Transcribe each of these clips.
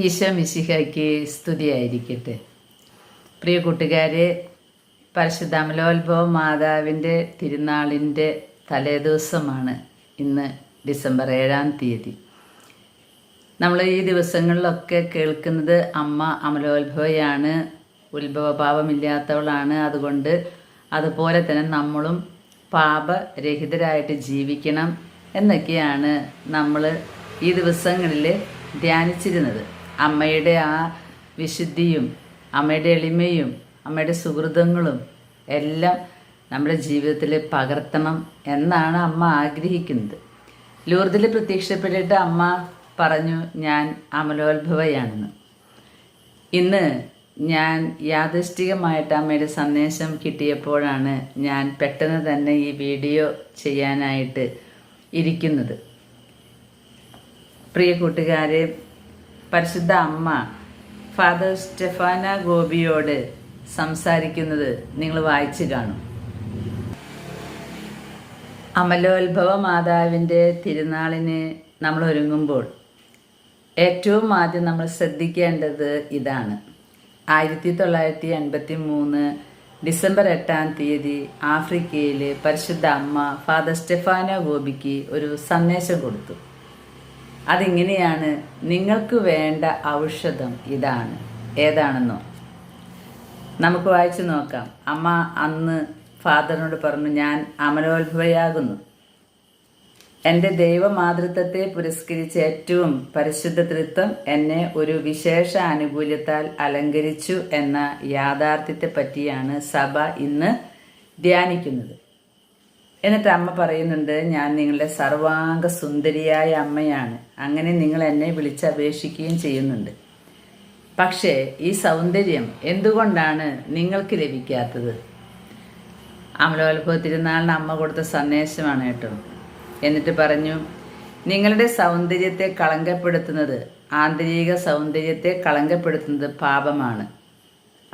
ഈശോ മിശിഹയ്ക്ക് സ്തുതിയായിരിക്കട്ടെ. പ്രിയ കൂട്ടുകാരെ പരശുദ്ധാമലോത്ഭവ മാതാവിന്റെ തിരുനാളിന്റെ തലേദിവസമാണ് ഇന്ന് ഡിസംബർ ഏഴാം തീയതി. നമ്മൾ ഈ ദിവസങ്ങളിലൊക്കെ കേൾക്കുന്നത് അമ്മ അമലോത്ഭവയാണ് ഉത്ഭവപാപമില്ലാത്തവളാണ്. അതുകൊണ്ട് അതുപോലെ തന്നെ നമ്മളും പാപരഹിതരായിട്ട് ജീവിക്കണം എന്നൊക്കെയാണ് നമ്മൾ ഈ ദിവസങ്ങളിൽ ധ്യാനിച്ചിരുന്നത്. അമ്മയുടെ ആ വിശുദ്ധിയും അമ്മയുടെ എളിമയും അമ്മയുടെ സുഹൃതങ്ങളും എല്ലാം നമ്മുടെ ജീവിതത്തിൽ പകർത്തണം എന്നാണ് അമ്മ ആഗ്രഹിക്കുന്നത്. ലൂർദിൽ പ്രത്യക്ഷപ്പെട്ടിട്ട് അമ്മ പറഞ്ഞു ഞാൻ അമലോത്ഭവയാണെന്ന്. ഇന്ന് ഞാൻ യാദൃഷ്ടികമായിട്ട് അമ്മയുടെ സന്ദേശം കിട്ടിയപ്പോഴാണ് ഞാൻ പെട്ടെന്ന് തന്നെ ഈ വീഡിയോ ചെയ്യാനായിട്ട് ഇരിക്കുന്നത്. പ്രിയ കൂട്ടുകാരെ പരിശുദ്ധ അമ്മ ഫാദർ സ്റ്റെഫാന ഗോപിയോട് സംസാരിക്കുന്നത് നിങ്ങൾ വായിച്ചു കാണും. അമലോത്ഭവ മാതാവിന്റെ തിരുനാളിന് നമ്മൾ ഒരുങ്ങുമ്പോൾ ഏറ്റവും ആദ്യം നമ്മൾ ശ്രദ്ധിക്കേണ്ടത് ഇതാണ്. ആയിരത്തി തൊള്ളായിരത്തി അൻപത്തി മൂന്ന് ഡിസംബർ എട്ടാം തീയതി ആഫ്രിക്കയിൽ പരിശുദ്ധ അമ്മ ഫാദർ സ്റ്റെഫാനോ ഗോപിക്ക് ഒരു സന്ദേശം കൊടുത്തു. അതിങ്ങനെയാണ് നിങ്ങൾക്ക് വേണ്ട ഔഷധം ഇതാണ്. ഏതാണെന്നോ? നമുക്ക് വായിച്ചു നോക്കാം. അമ്മ അന്ന് ഫാദറിനോട് പറഞ്ഞു ഞാൻ അമലോത്ഭവയാകുന്നു എന്റെ ദൈവമാതൃത്വത്തെ പുരസ്കരിച്ച ഏറ്റവും പരിശുദ്ധ തൃത്വം എന്നെ ഒരു വിശേഷ ആനുകൂല്യത്താൽ അലങ്കരിച്ചു എന്ന യാഥാർത്ഥ്യത്തെ പറ്റിയാണ് സഭ ഇന്ന് ധ്യാനിക്കുന്നത്. എന്നിട്ട് അമ്മ പറയുന്നുണ്ട് ഞാൻ നിങ്ങളുടെ സർവാംഗ സുന്ദരിയായ അമ്മയാണ്. അങ്ങനെ നിങ്ങൾ എന്നെ വിളിച്ചപേക്ഷിക്കുകയും ചെയ്യുന്നുണ്ട്. പക്ഷേ ഈ സൗന്ദര്യം എന്തുകൊണ്ടാണ് നിങ്ങൾക്ക് ലഭിക്കാത്തത്? അമലോത്ഭവ തിരുനാളിന് അമ്മ കൊടുത്ത സന്ദേശമാണ് കേട്ടോ. എന്നിട്ട് പറഞ്ഞു നിങ്ങളുടെ സൗന്ദര്യത്തെ കളങ്കപ്പെടുത്തുന്നത് ആന്തരിക സൗന്ദര്യത്തെ കളങ്കപ്പെടുത്തുന്നത് പാപമാണ്.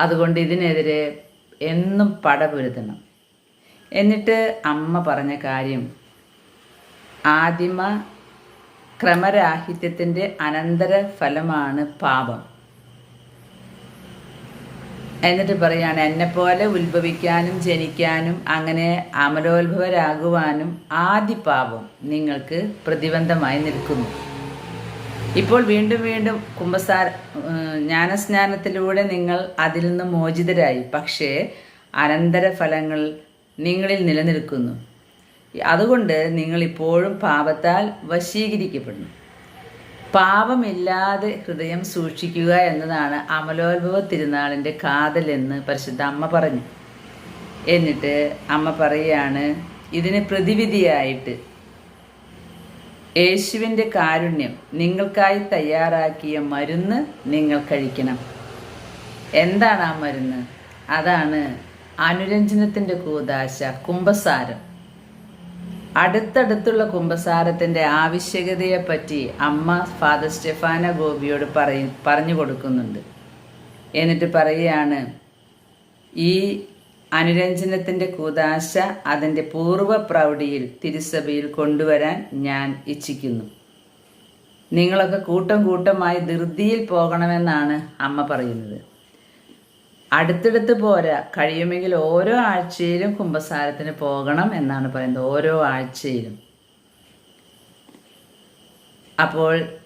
അതുകൊണ്ട് ഇതിനെതിരെ എന്നും പടപൊരുത്തണം എന്നിട്ട് അമ്മ പറഞ്ഞ കാര്യം. ആദിമ ക്രമരാഹിത്യത്തിന്റെ അനന്തര ഫലമാണ് പാപം. എന്നിട്ട് പറയാണ് എന്നെപ്പോലെ ഉത്ഭവിക്കാനും ജനിക്കാനും അങ്ങനെ അമലോത്ഭവരാകുവാനും ആദ്യ പാപം നിങ്ങൾക്ക് പ്രതിബന്ധമായി നിൽക്കുന്നു. ഇപ്പോൾ വീണ്ടും വീണ്ടും കുംഭസാര ജ്ഞാനസ്നാനത്തിലൂടെ നിങ്ങൾ അതിൽ നിന്ന് മോചിതരായി. പക്ഷേ അനന്തരഫലങ്ങൾ നിങ്ങളിൽ നിലനിൽക്കുന്നു. അതുകൊണ്ട് നിങ്ങളിപ്പോഴും പാപത്താൽ വശീകരിക്കപ്പെടുന്നു. പാപമില്ലാതെ ഹൃദയം സൂക്ഷിക്കുക എന്നതാണ് അമലോത്ഭവ തിരുനാളിന്റെ കാതലെന്ന് പരിശുദ്ധ അമ്മ പറഞ്ഞു. എന്നിട്ട് അമ്മ പറയുകയാണ് ഇതിന് പ്രതിവിധിയായിട്ട് യേശുവിന്റെ കാരുണ്യം നിങ്ങൾക്കായി തയ്യാറാക്കിയ മരുന്ന് നിങ്ങൾ കഴിക്കണം. എന്താണ് ആ മരുന്ന്? അതാണ് അനുരഞ്ജനത്തിന്റെ കൂതാശ കുംഭസാരം. അടുത്തടുത്തുള്ള കുംഭസാരത്തിന്റെ ആവശ്യകതയെപ്പറ്റി അമ്മ ഫാദർ സ്റ്റെഫാന ഗോപിയോട് പറയ പറഞ്ഞു കൊടുക്കുന്നുണ്ട്. എന്നിട്ട് പറയുകയാണ് ഈ അനുരഞ്ജനത്തിന്റെ കൂതാശ അതിന്റെ പൂർവ പ്രൗഢിയിൽ തിരുസഭയിൽ കൊണ്ടുവരാൻ ഞാൻ ഇച്ഛിക്കുന്നു. നിങ്ങളൊക്കെ കൂട്ടം കൂട്ടമായി ധൃതിയിൽ പോകണമെന്നാണ് അമ്മ പറയുന്നത്. അടുത്തടുത്ത് പോരാ. കഴിയുമെങ്കിൽ ഓരോ ആഴ്ചയിലും കുംഭസാരത്തിന് പോകണം എന്നാണ് പറയുന്നത്. ഓരോ ആഴ്ചയിലും. അപ്പോൾ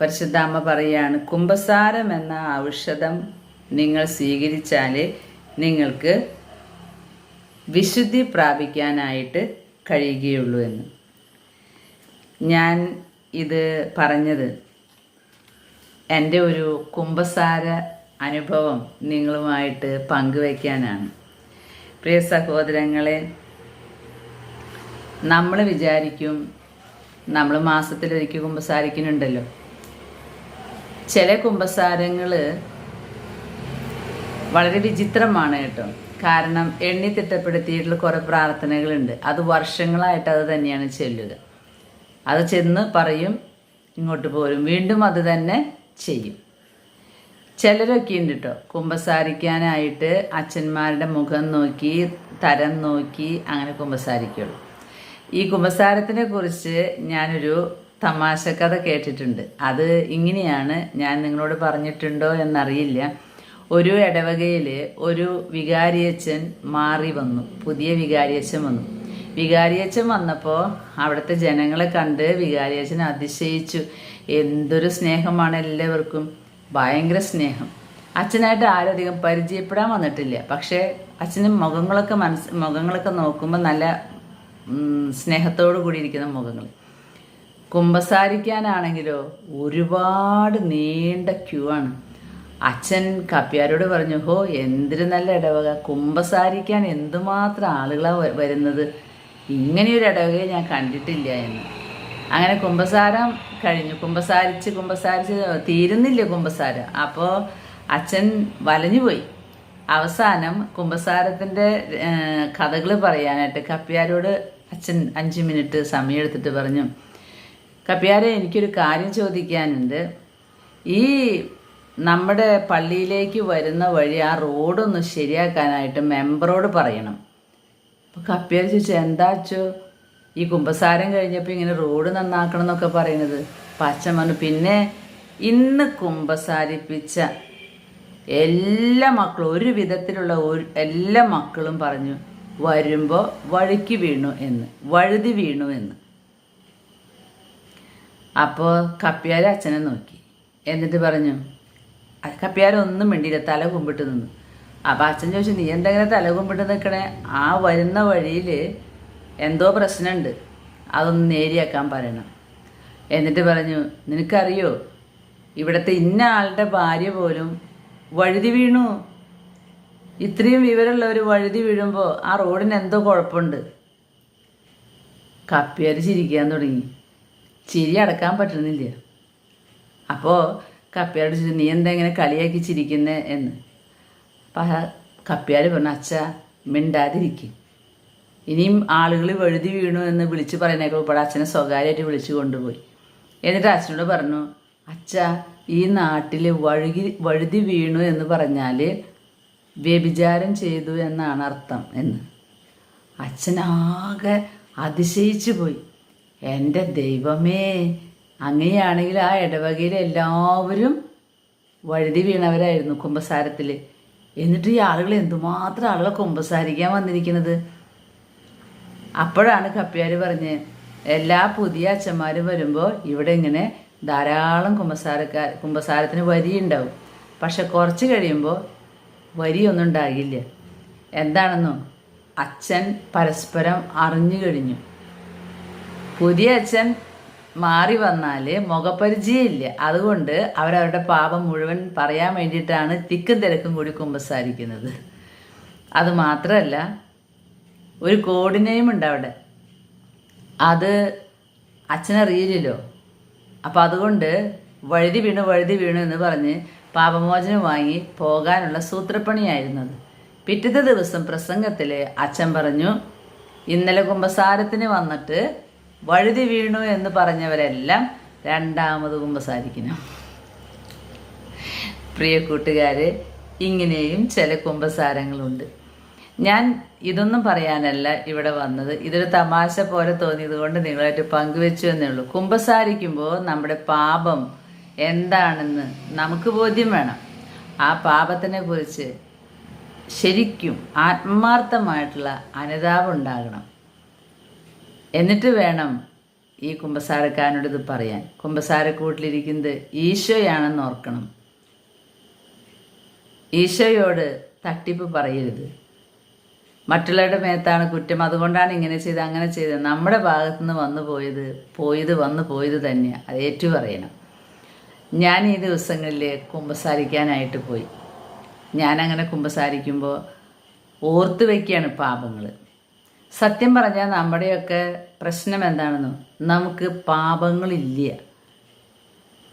പരിശുദ്ധ അമ്മ പറയുകയാണ് കുംഭസാരം എന്ന ഔഷധം നിങ്ങൾ സ്വീകരിച്ചാൽ നിങ്ങൾക്ക് വിശുദ്ധി പ്രാപിക്കാനായിട്ട് കഴിയുകയുള്ളൂ എന്ന്. ഞാൻ ഇത് പറഞ്ഞത് എന്റെ ഒരു കുംഭസാര അനുഭവം നിങ്ങളുമായിട്ട് പങ്കുവയ്ക്കാനാണ്. പ്രിയ സഹോദരങ്ങളെ നമ്മൾ വിചാരിക്കും നമ്മൾ മാസത്തിലൊരിക്കൽ കുമ്പസാരിക്കുന്നുണ്ടല്ലോ. ചില കുമ്പസാരങ്ങൾ വളരെ വിചിത്രമാണ് കേട്ടോ. കാരണം എണ്ണി തിട്ടപ്പെടുത്തിയിട്ടുള്ള കുറേ പ്രാർത്ഥനകളുണ്ട്. അത് വർഷങ്ങളായിട്ട് അത് തന്നെയാണ് ചെല്ലുക. അത് ചെന്ന് പറയും ഇങ്ങോട്ട് പോരും വീണ്ടും അത് തന്നെ ചെയ്യും. ചിലരൊക്കെ ഉണ്ട് കേട്ടോ കുമ്പസാരിക്കാനായിട്ട് അച്ഛന്മാരുടെ മുഖം നോക്കി തരം നോക്കി അങ്ങനെ കുമ്പസാരിക്കുള്ളൂ. ഈ കുമ്പസാരത്തിനെ കുറിച്ച് ഞാനൊരു തമാശ കഥ കേട്ടിട്ടുണ്ട്. അത് ഇങ്ങനെയാണ് ഞാൻ നിങ്ങളോട് പറഞ്ഞിട്ടുണ്ടോ എന്നറിയില്ല. ഒരു ഇടവകയിൽ ഒരു വികാരിയച്ഛൻ മാറി വന്നു. പുതിയ വികാരിയച്ഛൻ വന്നു. വികാരിയച്ഛൻ വന്നപ്പോൾ അവിടുത്തെ ജനങ്ങളെ കണ്ട് വികാരിയച്ഛൻ അതിശയിച്ചു. എന്തൊരു സ്നേഹമാണ് എല്ലാവർക്കും. ഭയങ്കര സ്നേഹം. അച്ഛനായിട്ട് ആരും അധികം പരിചയപ്പെടാൻ വന്നിട്ടില്ല. പക്ഷേ അച്ഛന് മുഖങ്ങളൊക്കെ മനസ്സ് മുഖങ്ങളൊക്കെ നോക്കുമ്പോൾ നല്ല സ്നേഹത്തോടു കൂടി ഇരിക്കുന്ന മുഖങ്ങൾ. കുമ്പസാരിക്കാനാണെങ്കിലോ ഒരുപാട് നീണ്ട ക്യൂ ആണ്. അച്ഛൻ കപ്പ്യാരോട് പറഞ്ഞു ഹോ എന്തൊരു നല്ല ഇടവക? കുമ്പസാരിക്കാൻ എന്തുമാത്രം ആളുകളാണ് വരുന്നത്? ഇങ്ങനെയൊരു ഇടവകയെ ഞാൻ കണ്ടിട്ടില്ല എന്ന്. അങ്ങനെ കുമ്പസാരം കഴിഞ്ഞു. കുമ്പസാരിച്ച് കുമ്പസാരിച്ച് തീരുന്നില്ല കുമ്പസാരം? അപ്പോൾ അച്ഛൻ വലഞ്ഞുപോയി. അവസാനം കുമ്പസാരത്തിന്റെ കഥകൾ പറയാനായിട്ട് കപ്പ്യാരോട് അച്ഛൻ അഞ്ച് മിനിറ്റ് സമയം എടുത്തിട്ട് പറഞ്ഞു കപ്പ്യാരെ എനിക്കൊരു കാര്യം ചോദിക്കാനുണ്ട്. ഈ നമ്മുടെ പള്ളിയിലേക്ക് വരുന്ന വഴി ആ റോഡൊന്ന് ശരിയാക്കാനായിട്ട് മെമ്പറോട് പറയണം. അപ്പോൾ കപ്പ്യാർ ചോദിച്ചു എന്താ ഈ കുമ്പസാരം കഴിഞ്ഞപ്പോൾ ഇങ്ങനെ റോഡ് നന്നാക്കണം എന്നൊക്കെ പറയുന്നത് പച്ച പറഞ്ഞു പിന്നെ ഇന്ന് കുമ്പസാരിപ്പിച്ച എല്ലാ മക്കളും ഒരു വിധത്തിലുള്ള ഒരു എല്ലാ മക്കളും പറഞ്ഞു വരുമ്പോൾ വഴുക്കി വീണു എന്ന് വഴുതി വീണു എന്ന്. അപ്പോൾ കപ്പ്യാർ അച്ഛനെ നോക്കി. എന്നിട്ട് പറഞ്ഞു കപ്പ്യാരൊന്നും മിണ്ടിയില്ല തല കുമ്പിട്ട് നിന്നു. അപ്പോൾ അച്ഛൻ ചോദിച്ചു നീ എന്തെങ്കിലും തല കുമ്പിട്ട് നിൽക്കണേ ആ വരുന്ന വഴിയിൽ എന്തോ പ്രശ്നമുണ്ട് അതൊന്ന് നേരിയാക്കാൻ പറയണം. എന്നിട്ട് പറഞ്ഞു നിനക്കറിയോ ഇവിടുത്തെ ഇന്ന ആളുടെ ഭാര്യ പോലും വഴുതി വീണു. ഇത്രയും വിവരമുള്ളവർ വഴുതി വീഴുമ്പോൾ ആ റോഡിന് എന്തോ കുഴപ്പമുണ്ട്. കപ്പിയാർ ചിരിക്കാൻ തുടങ്ങി. ചിരി അടക്കാൻ പറ്റുന്നില്ല. അപ്പോൾ കപ്പിയാരോട് ചോദിച്ചു നീ എന്താ ഇങ്ങനെ കളിയാക്കി ചിരിക്കുന്നേ? എന്ന്. അപ്പം കപ്പിയാർ പറഞ്ഞു അച്ഛ മിണ്ടാതിരിക്കും. ഇനിയും ആളുകൾ വഴുതി വീണു എന്ന് വിളിച്ച് പറയുന്നേക്കാൾ ഉൾപ്പെടെ അച്ഛനെ സ്വകാര്യമായിട്ട് വിളിച്ചു കൊണ്ടുപോയി. എന്നിട്ട് അച്ഛനോട് പറഞ്ഞു അച്ഛ ഈ നാട്ടിൽ വഴുകി വഴുതി വീണു എന്ന് പറഞ്ഞാൽ വ്യഭിചാരം ചെയ്തു എന്നാണ് അർത്ഥം എന്ന്. അച്ഛനാകെ അതിശയിച്ചു പോയി. എന്റെ ദൈവമേ അങ്ങനെയാണെങ്കിൽ ആ ഇടവകയിൽ എല്ലാവരും വഴുതി വീണവരായിരുന്നു കുമ്പസാരത്തിൽ എന്നിട്ട് ഈ ആളുകൾ എന്തുമാത്രം ആളുകളെ കുമ്പസാരിക്കാൻ വന്നിരിക്കുന്നത്? അപ്പോഴാണ് കപ്പ്യാർ പറഞ്ഞ് എല്ലാ പുതിയ അച്ഛന്മാരും വരുമ്പോൾ ഇവിടെ ഇങ്ങനെ ധാരാളം കുമ്പസാരക്കാർ കുമ്പസാരത്തിന് വരിയുണ്ടാവും പക്ഷെ കുറച്ച് കഴിയുമ്പോൾ വരിയൊന്നും ഉണ്ടാകില്ല. എന്താണെന്നോ? അച്ഛൻ പരസ്പരം അറിഞ്ഞു കഴിഞ്ഞു. പുതിയ അച്ഛൻ മാറി വന്നാൽ മുഖപരിചയമില്ല അതുകൊണ്ട് അവരവരുടെ പാപം മുഴുവൻ പറയാൻ വേണ്ടിയിട്ടാണ് തിക്കും തിരക്കും കൂടി കുമ്പസാരിക്കുന്നത്. അത് മാത്രമല്ല ഒരു കോഡ് നെയിം ഉണ്ട് അവിടെ. അത് അച്ഛനറിയില്ലല്ലോ അപ്പം അതുകൊണ്ട് വഴുതി വീണു വഴുതി വീണു എന്ന് പറഞ്ഞ് പാപമോചനം വാങ്ങി പോകാനുള്ള സൂത്രപ്പണിയായിരുന്നത് പിറ്റത്തെ ദിവസം പ്രസംഗത്തിൽ അച്ഛൻ പറഞ്ഞു ഇന്നലെ കുമ്പസാരത്തിന് വന്നിട്ട് വഴുതി വീണു എന്ന് പറഞ്ഞവരെല്ലാം രണ്ടാമത് കുമ്പസാരിക്കണം. പ്രിയ കൂട്ടുകാരെ ഇങ്ങനെയും ചില കുമ്പസാരങ്ങളുണ്ട്. ഞാൻ ഇതൊന്നും പറയാനല്ല ഇവിടെ വന്നത്. ഇതൊരു തമാശ പോലെ തോന്നിയത് കൊണ്ട് നിങ്ങളായിട്ട് പങ്കുവെച്ചു എന്നേ ഉള്ളൂ കുമ്പസാരിക്കുമ്പോൾ നമ്മുടെ പാപം എന്താണെന്ന് നമുക്ക് ബോധ്യം വേണം. ആ പാപത്തിനെ കുറിച്ച് ശരിക്കും ആത്മാർത്ഥമായിട്ടുള്ള അനുതാപം ഉണ്ടാകണം. എന്നിട്ട് വേണം ഈ കുമ്പസാരക്കാരനോട് ഇത് പറയാൻ. കുമ്പസാരക്കൂട്ടിലിരിക്കുന്നത് ഈശോയാണെന്ന് ഓർക്കണം. ഈശോയോട് തട്ടിപ്പ് പറയരുത്. മറ്റുള്ളവരുടെ മേത്താണ് കുറ്റം. അതുകൊണ്ടാണ് ഇങ്ങനെ ചെയ്ത് അങ്ങനെ ചെയ്തത്. നമ്മുടെ ഭാഗത്തു നിന്ന് വന്നു പോയത് പോയത് വന്നു പോയത് തന്നെയാണ് അത് ഏറ്റു പറയണം ഞാൻ ഈ ദിവസങ്ങളിൽ കുമ്പസാരിക്കാനായിട്ട് പോയി. ഞാനങ്ങനെ കുമ്പസാരിക്കുമ്പോൾ ഓർത്ത് വയ്ക്കുകയാണ് പാപങ്ങൾ സത്യം പറഞ്ഞാൽ നമ്മുടെയൊക്കെ പ്രശ്നം എന്താണെന്നോ നമുക്ക് പാപങ്ങളില്ല.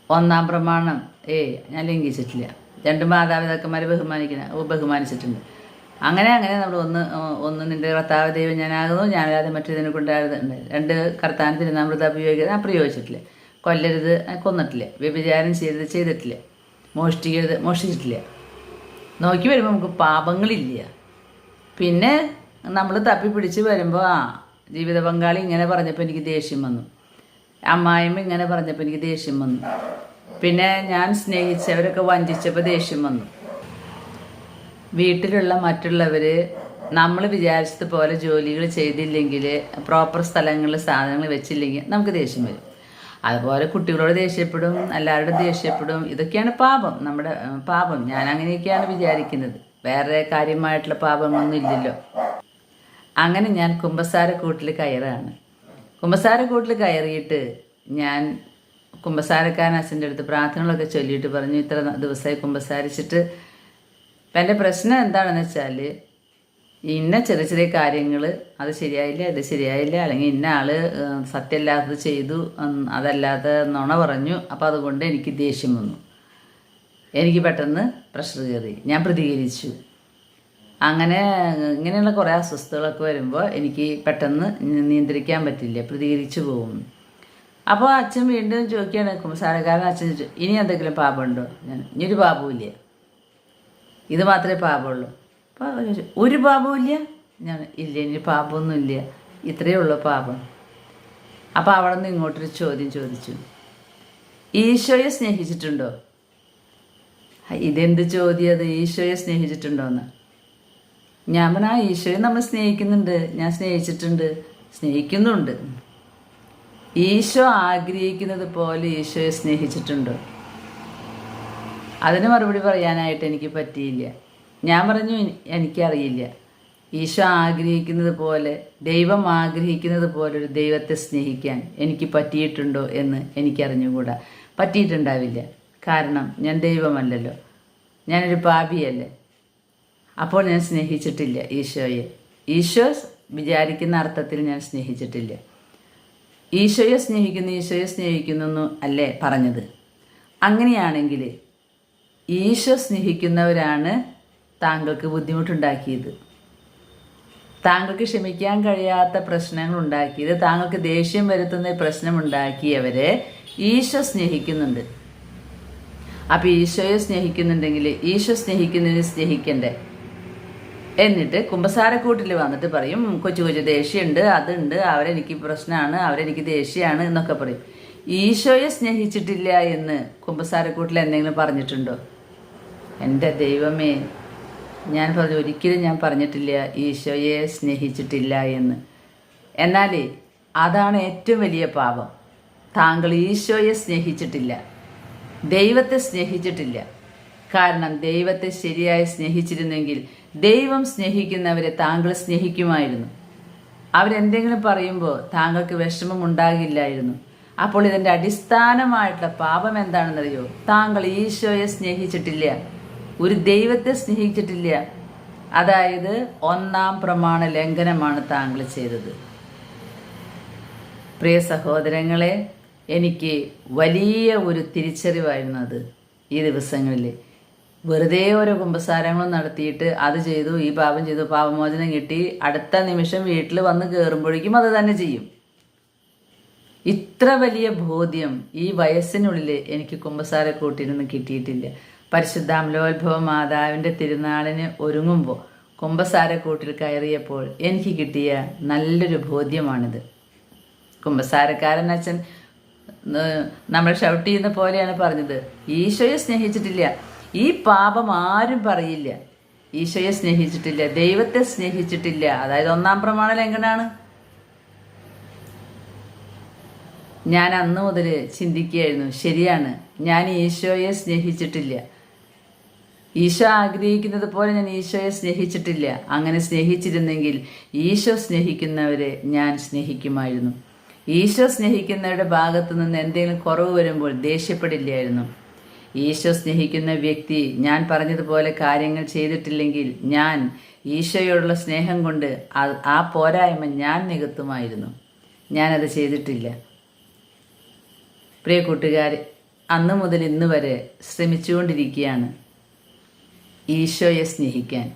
ഒന്നാം പ്രമാണം ഏയ് ഞാൻ ലംഘിച്ചിട്ടില്ല. രണ്ട് മാതാപിതാക്കന്മാരെ ബഹുമാനിക്കുന്ന ബഹുമാനിച്ചിട്ടുണ്ട്. അങ്ങനെ അങ്ങനെ നമ്മൾ ഒന്ന് ഒന്ന് നിന്റെ കർത്താവ് ദൈവം ഞാനാകുന്നു ഞാനല്ലാതെ മറ്റേതിനെ കൊണ്ടാകുന്നുണ്ട് രണ്ട് കർത്താൻ തിരുനാമൃത ഉപയോഗിക്കുന്നത് ഞാൻ പ്രയോഗിച്ചിട്ടില്ല. കൊല്ലരുത് കൊന്നിട്ടില്ല. വ്യഭിചാരം ചെയ്തത് ചെയ്തിട്ടില്ല. മോഷ്ടിക്കരുത് മോഷ്ടിച്ചിട്ടില്ല. നോക്കി വരുമ്പോൾ നമുക്ക് പാപങ്ങളില്ല. പിന്നെ നമ്മൾ തപ്പി പിടിച്ച് വരുമ്പോൾ ആ ജീവിത പങ്കാളി ഇങ്ങനെ പറഞ്ഞപ്പോൾ എനിക്ക് ദേഷ്യം വന്നു. അമ്മായിമ്മ ഇങ്ങനെ പറഞ്ഞപ്പോൾ എനിക്ക് ദേഷ്യം വന്നു. പിന്നെ ഞാൻ സ്നേഹിച്ചവരൊക്കെ വഞ്ചിച്ചപ്പോൾ ദേഷ്യം വന്നു. വീട്ടിലുള്ള മറ്റുള്ളവർ നമ്മൾ വിചാരിച്ചതുപോലെ ജോലികൾ ചെയ്തില്ലെങ്കിൽ പ്രോപ്പർ സ്ഥലങ്ങളിൽ സാധനങ്ങൾ വെച്ചില്ലെങ്കിൽ നമുക്ക് ദേഷ്യം വരും. അതുപോലെ കുട്ടികളോട് ദേഷ്യപ്പെടും എല്ലാവരോടും ദേഷ്യപ്പെടും. ഇതൊക്കെയാണ് പാപം. നമ്മുടെ പാപം. ഞാൻ അങ്ങനെയൊക്കെയാണ് വിചാരിക്കുന്നത്. വേറെ കാര്യമായിട്ടുള്ള പാപങ്ങളൊന്നും ഇല്ലല്ലോ. അങ്ങനെ ഞാൻ കുമ്പസാര കൂട്ടിൽ കയറാണ്. കുമ്പസാര കൂട്ടിൽ കയറിയിട്ട് ഞാൻ കുമ്പസാരക്കാരൻ അച്ഛന്റെ അടുത്ത് പ്രാർത്ഥനകളൊക്കെ ചൊല്ലിയിട്ട് പറഞ്ഞു ഇത്ര ദിവസമായി കുമ്പസാരിച്ചിട്ട് അപ്പം എന്റെ പ്രശ്നം എന്താണെന്ന് വെച്ചാൽ ഇന്ന ചെറിയ ചെറിയ കാര്യങ്ങൾ അത് ശരിയായില്ല ഇത് ശരിയായില്ല അല്ലെങ്കിൽ ഇന്ന ആൾ സത്യമല്ലാത്തത് ചെയ്തു അതല്ലാതെ നുണ പറഞ്ഞു അപ്പോൾ അതുകൊണ്ട് എനിക്ക് ദേഷ്യം വന്നു. എനിക്ക് പെട്ടെന്ന് പ്രഷർ കയറി. ഞാൻ പ്രതികരിച്ചു. അങ്ങനെ ഇങ്ങനെയുള്ള കുറേ അസ്വസ്ഥതകളൊക്കെ വരുമ്പോൾ എനിക്ക് പെട്ടെന്ന് നിയന്ത്രിക്കാൻ പറ്റില്ല പ്രതികരിച്ചു പോകും. അപ്പോൾ അച്ഛൻ വീണ്ടും ചോദിക്കുകയാണ് കുമ്പസാരക്കാരൻ അച്ഛൻ ഇനി എന്തെങ്കിലും പാപമുണ്ടോ? ഞാൻ ഇനിയൊരു പാപമില്ല ഇത് മാത്രമേ പാപമുള്ളൂ. അപ്പോൾ ഒരു പാപവും ഇല്ല? ഞാൻ ഇല്ല ഇനി പാപമൊന്നുമില്ല ഇത്രയേ ഉള്ളൂ പാപം. അപ്പോൾ അവിടെ നിന്ന് ഇങ്ങോട്ടൊരു ചോദ്യം ചോദിച്ചു. ഈശോയെ സ്നേഹിച്ചിട്ടുണ്ടോ? ഇതെന്ത് ചോദ്യം അത്? ഈശോയെ സ്നേഹിച്ചിട്ടുണ്ടോന്ന്? ഞാൻ പറഞ്ഞ ആ ഈശോയെ നമ്മൾ സ്നേഹിക്കുന്നുണ്ട്. ഞാൻ സ്നേഹിച്ചിട്ടുണ്ട്. സ്നേഹിക്കുന്നുണ്ട്. ഈശോ ആഗ്രഹിക്കുന്നത് പോലെ ഈശോയെ സ്നേഹിച്ചിട്ടുണ്ടോ? അതിന് മറുപടി പറയാനായിട്ട് എനിക്ക് പറ്റിയില്ല. ഞാൻ പറഞ്ഞു "എനി- എനിക്കറിയില്ല. ഈശോ ആഗ്രഹിക്കുന്നത് പോലെ ദൈവം ആഗ്രഹിക്കുന്നത് പോലെ ഒരു ദൈവത്തെ സ്നേഹിക്കാൻ എനിക്ക് പറ്റിയിട്ടുണ്ടോ എന്ന് എനിക്കറിഞ്ഞുകൂടാ. പറ്റിയിട്ടുണ്ടാവില്ല. കാരണം ഞാൻ ദൈവമല്ലല്ലോ. ഞാനൊരു പാപിയല്ലേ. അപ്പോൾ ഞാൻ സ്നേഹിച്ചിട്ടില്ല ഈശോയെ. ഈശോ വിചാരിക്കുന്ന അർത്ഥത്തിൽ ഞാൻ സ്നേഹിച്ചിട്ടില്ല. ഈശോയെ സ്നേഹിക്കുന്നു ഈശോയെ സ്നേഹിക്കുന്നു അല്ലേ പറഞ്ഞത്? അങ്ങനെയാണെങ്കിൽ ഈശോ സ്നേഹിക്കുന്നവരാണ് താങ്കൾക്ക് ബുദ്ധിമുട്ടുണ്ടാക്കിയത്. താങ്കൾക്ക് ക്ഷമിക്കാൻ കഴിയാത്ത പ്രശ്നങ്ങൾ ഉണ്ടാക്കിയത് താങ്കൾക്ക് ദേഷ്യം വരുത്തുന്ന പ്രശ്നമുണ്ടാക്കിയവരെ ഈശോ സ്നേഹിക്കുന്നുണ്ട്. അപ്പോൾ ഈശോയെ സ്നേഹിക്കുന്നുണ്ടെങ്കിൽ ഈശോ സ്നേഹിക്കുന്നതിന് സ്നേഹിക്കണ്ടേ? എന്നിട്ട് കുമ്പസാരക്കൂട്ടിൽ വന്നിട്ട് പറയും കൊച്ചു കൊച്ചു ദേഷ്യമുണ്ട് അതുണ്ട് അവരെനിക്ക് പ്രശ്നമാണ് അവരെനിക്ക് ദേഷ്യമാണ് എന്നൊക്കെ പറയും. ഈശോയെ സ്നേഹിച്ചിട്ടില്ല എന്ന് കുമ്പസാരക്കൂട്ടിൽ എന്തെങ്കിലും പറഞ്ഞിട്ടുണ്ടോ? എന്റെ ദൈവമേ ഞാൻ പറഞ്ഞു ഒരിക്കലും ഞാൻ പറഞ്ഞിട്ടില്ല ഈശോയെ സ്നേഹിച്ചിട്ടില്ല എന്ന്. എന്നാൽ അതാണ് ഏറ്റവും വലിയ പാപം. താങ്കൾ ഈശോയെ സ്നേഹിച്ചിട്ടില്ല ദൈവത്തെ സ്നേഹിച്ചിട്ടില്ല. കാരണം ദൈവത്തെ ശരിയായി സ്നേഹിച്ചിരുന്നെങ്കിൽ ദൈവം സ്നേഹിക്കുന്നവരെ താങ്കൾ സ്നേഹിക്കുമായിരുന്നു. അവരെന്തെങ്കിലും പറയുമ്പോൾ താങ്കൾക്ക് വിഷമം ഉണ്ടാകില്ലായിരുന്നു. അപ്പോൾ ഇതിന്റെ അടിസ്ഥാനമായിട്ടുള്ള പാപം എന്താണെന്നറിയോ? താങ്കൾ ഈശോയെ സ്നേഹിച്ചിട്ടില്ല. ഒരു ദൈവത്തെ സ്നേഹിച്ചിട്ടില്ല. അതായത് ഒന്നാം പ്രമാണ ലംഘനമാണ് താങ്കൾ ചെയ്തത്. പ്രിയ സഹോദരങ്ങളെ എനിക്ക് വലിയ ഒരു തിരിച്ചറിവായിരുന്നു അത് ഈ ദിവസങ്ങളിൽ വെറുതെ ഓരോ കുമ്പസാരങ്ങളും നടത്തിയിട്ട് അത് ചെയ്തു ഈ പാപം ചെയ്തു പാപമോചനം കിട്ടി അടുത്ത നിമിഷം വീട്ടിൽ വന്ന് കയറുമ്പോഴേക്കും അത് തന്നെ ചെയ്യും. ഇത്ര വലിയ ബോധ്യം ഈ വയസ്സിനുള്ളിൽ എനിക്ക് കുമ്പസാരക്കൂട്ടിരുന്ന് കിട്ടിയിട്ടില്ല. പരിശുദ്ധ അമലോത്ഭവ മാതാവിന്റെ തിരുനാളിന് ഒരുങ്ങുമ്പോൾ കുമ്പസാരക്കൂട്ടിൽ കയറിയപ്പോൾ എനിക്ക് കിട്ടിയ നല്ലൊരു ബോധ്യമാണിത്. കുമ്പസാരക്കാരൻ അച്ഛൻ നമ്മൾ ഷൗട്ട് ചെയ്യുന്ന പോലെയാണ് പറഞ്ഞത്. ഈശോയെ സ്നേഹിച്ചിട്ടില്ല. ഈ പാപം ആരും പറയില്ല. ഈശോയെ സ്നേഹിച്ചിട്ടില്ല. ദൈവത്തെ സ്നേഹിച്ചിട്ടില്ല. അതായത് ഒന്നാം പ്രമാണ ലംഘനാണ്. ഞാൻ അന്ന് മുതൽ ചിന്തിക്കുകയായിരുന്നു ശരിയാണ്. ഞാൻ ഈശോയെ സ്നേഹിച്ചിട്ടില്ല. ഈശോ ആഗ്രഹിക്കുന്നത് പോലെ ഞാൻ ഈശോയെ സ്നേഹിച്ചിട്ടില്ല. അങ്ങനെ സ്നേഹിച്ചിരുന്നെങ്കിൽ ഈശോ സ്നേഹിക്കുന്നവരെ ഞാൻ സ്നേഹിക്കുമായിരുന്നു. ഈശോ സ്നേഹിക്കുന്നവരുടെ ഭാഗത്തു നിന്ന് എന്തെങ്കിലും കുറവ് വരുമ്പോൾ ദേഷ്യപ്പെടില്ലായിരുന്നു. ഈശോ സ്നേഹിക്കുന്ന വ്യക്തി ഞാൻ പറഞ്ഞതുപോലെ കാര്യങ്ങൾ ചെയ്തിട്ടില്ലെങ്കിൽ ഞാൻ ഈശോയോടുള്ള സ്നേഹം കൊണ്ട് ആ- പോരായ്മ ഞാൻ നികത്തുമായിരുന്നു. ഞാനത് ചെയ്തിട്ടില്ല. പ്രിയ കൂട്ടുകാർ അന്ന് മുതൽ ഇന്ന് വരെ ശ്രമിച്ചുകൊണ്ടിരിക്കുകയാണ്. ഈശോയെ സ്നേഹിക്കാൻ.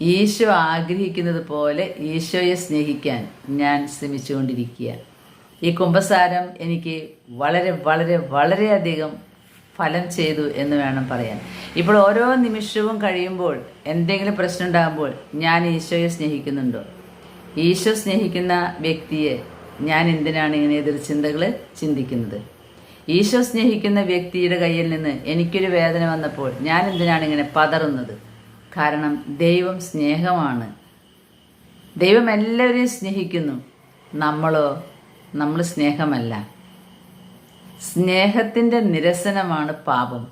ഈശോ ആഗ്രഹിക്കുന്നത് പോലെ ഈശോയെ സ്നേഹിക്കാൻ ഞാൻ ശ്രമിച്ചുകൊണ്ടിരിക്കുക. ഈ കുംഭസാരം എനിക്ക് വളരെ വളരെ വളരെയധികം ഫലം ചെയ്തു എന്ന് വേണം പറയാൻ. ഇപ്പോൾ ഓരോ നിമിഷവും കഴിയുമ്പോൾ എന്തെങ്കിലും പ്രശ്നം ഉണ്ടാകുമ്പോൾ ഞാൻ ഈശോയെ സ്നേഹിക്കുന്നുണ്ടോ? ഈശോ സ്നേഹിക്കുന്ന വ്യക്തിയെ ഞാൻ എന്തിനാണ് ഇങ്ങനെ എതിർചിന്തകൾ ചിന്തിക്കുന്നത്? ഈശോ സ്നേഹിക്കുന്ന വ്യക്തിയുടെ കയ്യിൽ നിന്ന് എനിക്കൊരു വേദന വന്നപ്പോൾ ഞാൻ എന്തിനാണ് ഇങ്ങനെ പതറുന്നത്? കാരണം ദൈവം സ്നേഹമാണ്. ദൈവം എല്ലാവരെയും സ്നേഹിക്കുന്നു. നമ്മളോ? നമ്മൾ സ്നേഹമല്ല. സ്നേഹത്തിന്റെ നിരസനമാണ് പാപം.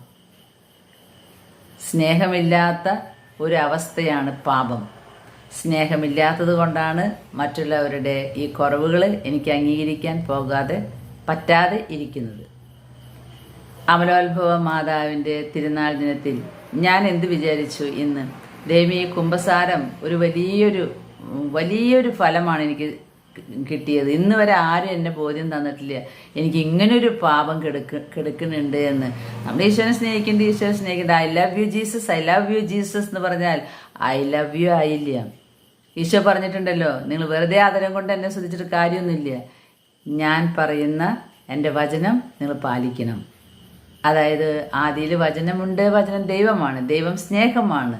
സ്നേഹമില്ലാത്ത ഒരവസ്ഥയാണ് പാപം. സ്നേഹമില്ലാത്തത് കൊണ്ടാണ് മറ്റുള്ളവരുടെ ഈ കുറവുകൾ എനിക്ക് അംഗീകരിക്കാൻ പോകാതെ പറ്റാതെ ഇരിക്കുന്നത്. അമലോത്ഭവ മാതാവിന്റെ തിരുനാൾ ദിനത്തിൽ ഞാൻ എന്ത് വിചാരിച്ചു ഇന്ന്? ദേവി കുംഭസാരം ഒരു വലിയൊരു വലിയൊരു ഫലമാണ് എനിക്ക് കിട്ടിയത്. ഇന്ന് വരെ ആരും എന്നെ ബോധ്യം തന്നിട്ടില്ല. എനിക്ക് ഇങ്ങനൊരു പാപം കെടുക്ക കെടുക്കുന്നുണ്ട് എന്ന്. നമ്മൾ ഈശ്വരനെ സ്നേഹിക്കേണ്ട ഈശ്വരനെ സ്നേഹിക്കേണ്ട. I love you Jesus I love you Jesus എന്ന് പറഞ്ഞാൽ ഐ ലവ് യു ഐ ആയില്ല. ഈശോ പറഞ്ഞിട്ടുണ്ടല്ലോ നിങ്ങൾ വെറുതെ ആദരം കൊണ്ട് എന്നെ ശ്രദ്ധിച്ചിട്ട് കാര്യമൊന്നുമില്ല. ഞാൻ പറയുന്ന എന്റെ വചനം നിങ്ങൾ പാലിക്കണം. അതായത് ആദിയിൽ വചനമുണ്ട് വചനം ദൈവമാണ് ദൈവം സ്നേഹമാണ്.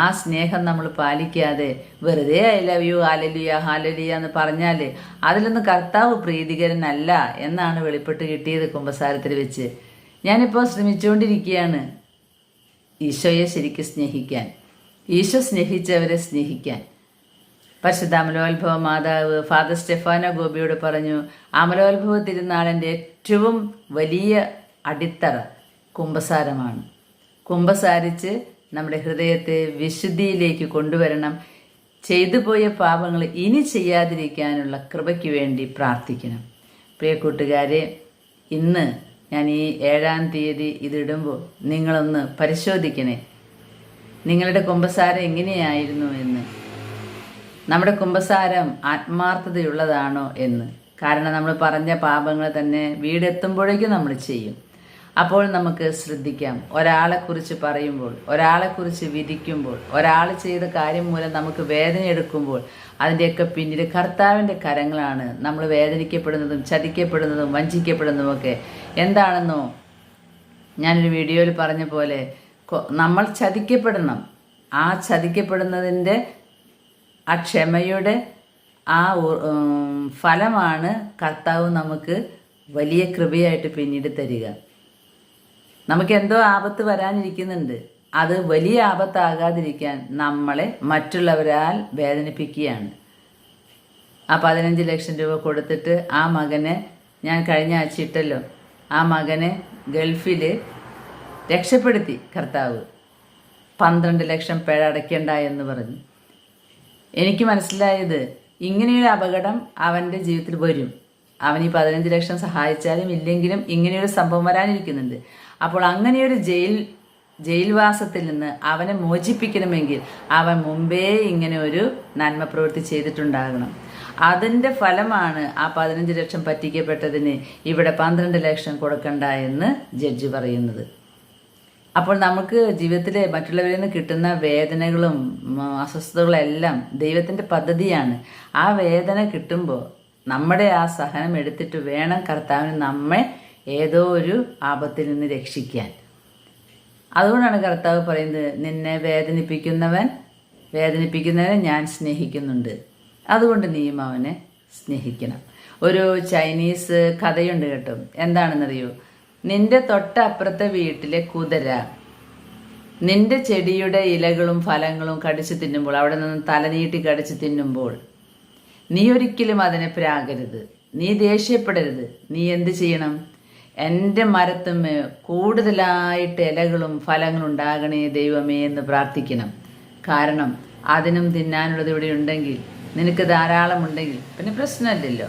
ആ സ്നേഹം നമ്മൾ പാലിക്കാതെ വെറുതെ ഐ ലവ് യു ഹാലലിയ ഹാലലിയ എന്ന് പറഞ്ഞാൽ അതിലൊന്നും കർത്താവ് പ്രീതികരനല്ല എന്നാണ് വെളിപ്പെട്ട് കിട്ടിയത് കുംഭസാരത്തിൽ വെച്ച്. ഞാനിപ്പോൾ ശ്രമിച്ചുകൊണ്ടിരിക്കുകയാണ് ഈശോയെ ശരിക്കും സ്നേഹിക്കാൻ ഈശോ സ്നേഹിച്ചവരെ സ്നേഹിക്കാൻ. പരിശുദ്ധ അമലോത്ഭവ മാതാവ് ഫാദർ സ്റ്റെഫാനോ ഗോപിയോട് പറഞ്ഞു അമലോത്ഭവ തിരുനാളിന്റെ ഏറ്റവും വലിയ അടിത്തറ കുംഭസാരമാണ്. കുംഭസാരിച്ച് നമ്മുടെ ഹൃദയത്തെ വിശുദ്ധിയിലേക്ക് കൊണ്ടുവരണം. ചെയ്തു പോയ പാപങ്ങൾ ഇനി ചെയ്യാതിരിക്കാനുള്ള കൃപയ്ക്ക് വേണ്ടി പ്രാർത്ഥിക്കണം. പ്രിയ കൂട്ടുകാരെ ഇന്ന് ഞാൻ ഈ ഏഴാം തീയതി ഇതിടുമ്പോൾ നിങ്ങളൊന്ന് പരിശോധിക്കണേ. നിങ്ങളുടെ കുംഭസാരം എങ്ങനെയായിരുന്നു എന്ന്? നമ്മുടെ കുംഭസാരം ആത്മാർത്ഥതയുള്ളതാണോ എന്ന്? കാരണം നമ്മൾ പറഞ്ഞ പാപങ്ങൾ തന്നെ വീടെത്തുമ്പോഴേക്കും നമ്മൾ ചെയ്യും. അപ്പോൾ നമുക്ക് ശ്രദ്ധിക്കാം. ഒരാളെക്കുറിച്ച് പറയുമ്പോൾ ഒരാളെ കുറിച്ച് വിധിക്കുമ്പോൾ ഒരാൾ ചെയ്ത കാര്യം മൂലം നമുക്ക് വേദന എടുക്കുമ്പോൾ അതിന്റെയൊക്കെ പിന്നിൽ കർത്താവിന്റെ കരങ്ങളാണ് നമ്മൾ വേദനിക്കപ്പെടുന്നതും ചതിക്കപ്പെടുന്നതും വഞ്ചിക്കപ്പെടുന്നതും ഒക്കെ എന്താണെന്നോ? ഞാനൊരു വീഡിയോയിൽ പറഞ്ഞ പോലെ നമ്മൾ ചതിക്കപ്പെടണം. ആ ചതിക്കപ്പെടുന്നതിന്റെ ആ ക്ഷമയുടെ ആ ഫലമാണ് കർത്താവ് നമുക്ക് വലിയ കൃപയായിട്ട് പിന്നീട് തരിക. നമുക്ക് എന്തോ ആപത്ത് വരാനിരിക്കുന്നുണ്ട്. അത് വലിയ ആപത്താകാതിരിക്കാൻ നമ്മളെ മറ്റുള്ളവരാൽ വേദനിപ്പിക്കുകയാണ്. ആ പതിനഞ്ച് ലക്ഷം രൂപ കൊടുത്തിട്ട് ആ മകനെ ഞാൻ കഴിഞ്ഞ ആഴ്ച ഇട്ടല്ലോ. ആ മകനെ ഗൾഫിൽ രക്ഷപ്പെടുത്തി കർത്താവ്. പന്ത്രണ്ട് ലക്ഷം പിഴ അടയ്ക്കണ്ട എന്ന് പറഞ്ഞു. എനിക്ക് മനസ്സിലായത് ഇങ്ങനെയൊരു അപകടം അവന്റെ ജീവിതത്തിൽ വരും. അവൻ ഈ പതിനഞ്ച് ലക്ഷം സഹായിച്ചാലും ഇല്ലെങ്കിലും ഇങ്ങനെയൊരു സംഭവം വരാനിരിക്കുന്നുണ്ട്. അപ്പോൾ അങ്ങനെയൊരു ജയിൽ ജയിൽവാസത്തിൽ നിന്ന് അവനെ മോചിപ്പിക്കണമെങ്കിൽ അവൻ മുമ്പേ ഇങ്ങനെ ഒരു നന്മ പ്രവൃത്തി ചെയ്തിട്ടുണ്ടാകണം. അതിന്റെ ഫലമാണ് ആ പതിനഞ്ച് ലക്ഷം പറ്റിക്കപ്പെട്ടതിന് ഇവിടെ പന്ത്രണ്ട് ലക്ഷം കൊടുക്കണ്ട എന്ന് ജഡ്ജി പറയുന്നത്. അപ്പോൾ നമുക്ക് ജീവിതത്തിലെ മറ്റുള്ളവരിൽ നിന്ന് കിട്ടുന്ന വേദനകളും അസ്വസ്ഥതകളും എല്ലാം ദൈവത്തിന്റെ പദ്ധതിയാണ്. ആ വേദന കിട്ടുമ്പോൾ നമ്മുടെ ആ സഹനം എടുത്തിട്ട് വേണം കർത്താവിന് നമ്മെ ഏതോ ഒരു ആപത്തിൽ നിന്ന് രക്ഷിക്കാൻ. അതുകൊണ്ടാണ് കർത്താവ് പറയുന്നത് നിന്നെ വേദനിപ്പിക്കുന്നവൻ വേദനിപ്പിക്കുന്നവനെ ഞാൻ സ്നേഹിക്കുന്നുണ്ട്. അതുകൊണ്ട് നീയും അവനെ സ്നേഹിക്കണം. ഒരു ചൈനീസ് കഥയുണ്ട് കേട്ടോ. എന്താണെന്നറിയോ? നിന്റെ തൊട്ടപ്പുറത്തെ വീട്ടിലെ കുതിര നിന്റെ ചെടിയുടെ ഇലകളും ഫലങ്ങളും കടിച്ചു തിന്നുമ്പോൾ അവിടെ നിന്ന് തലനീട്ടി കടിച്ചു തിന്നുമ്പോൾ നീ ഒരിക്കലും അതിനെ പ്രാകരുത്. നീ ദേഷ്യപ്പെടരുത്. നീ എന്ത് ചെയ്യണം? എന്റെ മരത്തുമ്മേ കൂടുതലായിട്ട് ഇലകളും ഫലങ്ങളും ഉണ്ടാകണേ ദൈവമേ എന്ന് പ്രാർത്ഥിക്കണം. കാരണം അതിനും തിന്നാനുള്ളത് ഇവിടെ ഉണ്ടെങ്കിൽ നിനക്ക് ധാരാളം ഉണ്ടെങ്കിൽ പിന്നെ പ്രശ്നമില്ലല്ലോ.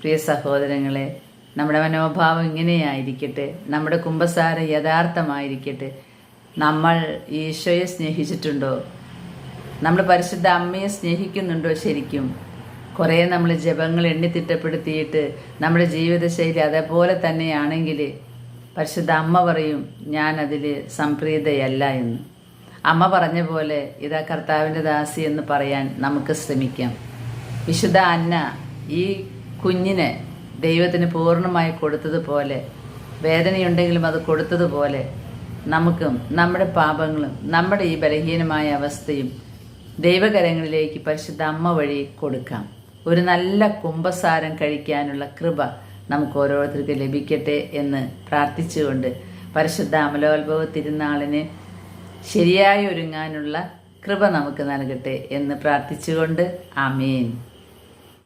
പ്രിയ സഹോദരങ്ങളെ നമ്മുടെ മനോഭാവം ഇങ്ങനെയായിരിക്കട്ടെ നമ്മുടെ കുംഭസാരം യഥാർത്ഥമായിരിക്കട്ടെ. നമ്മൾ ഈശോയെ സ്നേഹിച്ചിട്ടുണ്ടോ? നമ്മൾ പരിശുദ്ധ അമ്മയെ സ്നേഹിക്കുന്നുണ്ടോ ശരിക്കും? കുറേ നമ്മൾ ജപങ്ങൾ എണ്ണിത്തിട്ടപ്പെടുത്തിയിട്ട് നമ്മുടെ ജീവിതശൈലി അതേപോലെ തന്നെയാണെങ്കിൽ പരിശുദ്ധ അമ്മ പറയും ഞാൻ അതിൽ സംപ്രീതയല്ല എന്ന്. അമ്മ പറഞ്ഞ പോലെ ഇതാ കർത്താവിന്റെ ദാസി എന്ന് പറയാൻ നമുക്ക് ശ്രമിക്കാം. വിശുദ്ധ അന്ന ഈ കുഞ്ഞിനെ ദൈവത്തിന് പൂർണമായി കൊടുത്തതുപോലെ വേദനയുണ്ടെങ്കിലും അത് കൊടുത്തതുപോലെ നമുക്കും നമ്മുടെ പാപങ്ങളും നമ്മുടെ ഈ ബലഹീനമായ അവസ്ഥയും ദൈവകരങ്ങളിലേക്ക് പരിശുദ്ധ അമ്മ വഴി കൊടുക്കാം. ഒരു നല്ല കുംഭസാരം കഴിക്കാനുള്ള കൃപ നമുക്ക് ഓരോരുത്തർക്ക് ലഭിക്കട്ടെ എന്ന് പ്രാർത്ഥിച്ചുകൊണ്ട് പരിശുദ്ധ അമലോത്ഭവ തിരുനാളിന് ശരിയായി ഒരുങ്ങാനുള്ള കൃപ നമുക്ക് നൽകട്ടെ എന്ന് പ്രാർത്ഥിച്ചുകൊണ്ട് ആമീൻ.